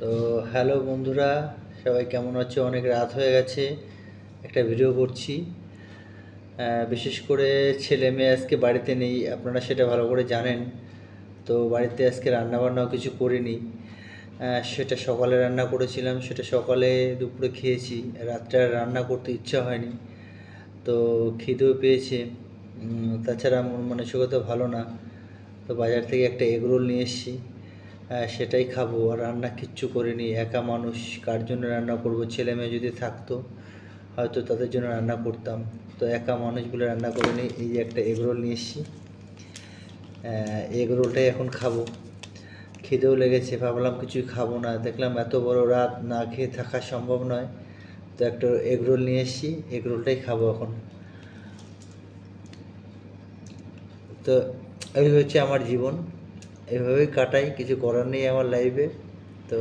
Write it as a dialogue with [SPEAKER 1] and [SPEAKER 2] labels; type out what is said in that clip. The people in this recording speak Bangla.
[SPEAKER 1] তো হ্যালো বন্ধুরা, সবাই কেমন আছো? অনেক রাত হয়ে গেছে, একটা ভিডিও করছি। বিশেষ করে ছেলে মেয়ে আজকে বাড়িতে নেই, আপনারা সেটা ভালো করে জানেন। তো বাড়িতে আজকে রান্নাবান্নাও কিছু করিনি। সেটা সকালে রান্না করেছিলাম, সেটা সকালে দুপুরে খেয়েছি রাত্রে রান্না করতে ইচ্ছা হয়নি। তো খিদেও পেয়েছে। তাছাড়া মন মানসিকতা ভালো না। তো বাজার থেকে একটা এগরোল নিয়ে এসেছি। সেটাই খাব আর রান্না কিচ্ছু করিনি। একা মানুষ, কার জন্য রান্না করব? ছেলে মেয়ে যদি থাকতো, হয়তো তাদের জন্য রান্না করতাম। তো একা মানুষ বলে রান্না করিনি, এই যে একটা এগরোল নিয়ে এসেছি। এগরোলটাই এখন খাব। খিদেও লেগেছে, ভাবলাম কিছুই খাব না। দেখলাম এত বড় রাত, না খেয়ে থাকা সম্ভব নয়। তো একটা এগরোল নিয়ে এসেছি এগরোলটাই খাব এখন। তো, এই হচ্ছে আমার জীবন। এইভাবেই কাটাই কিছু করার নেই আমার লাইফে তো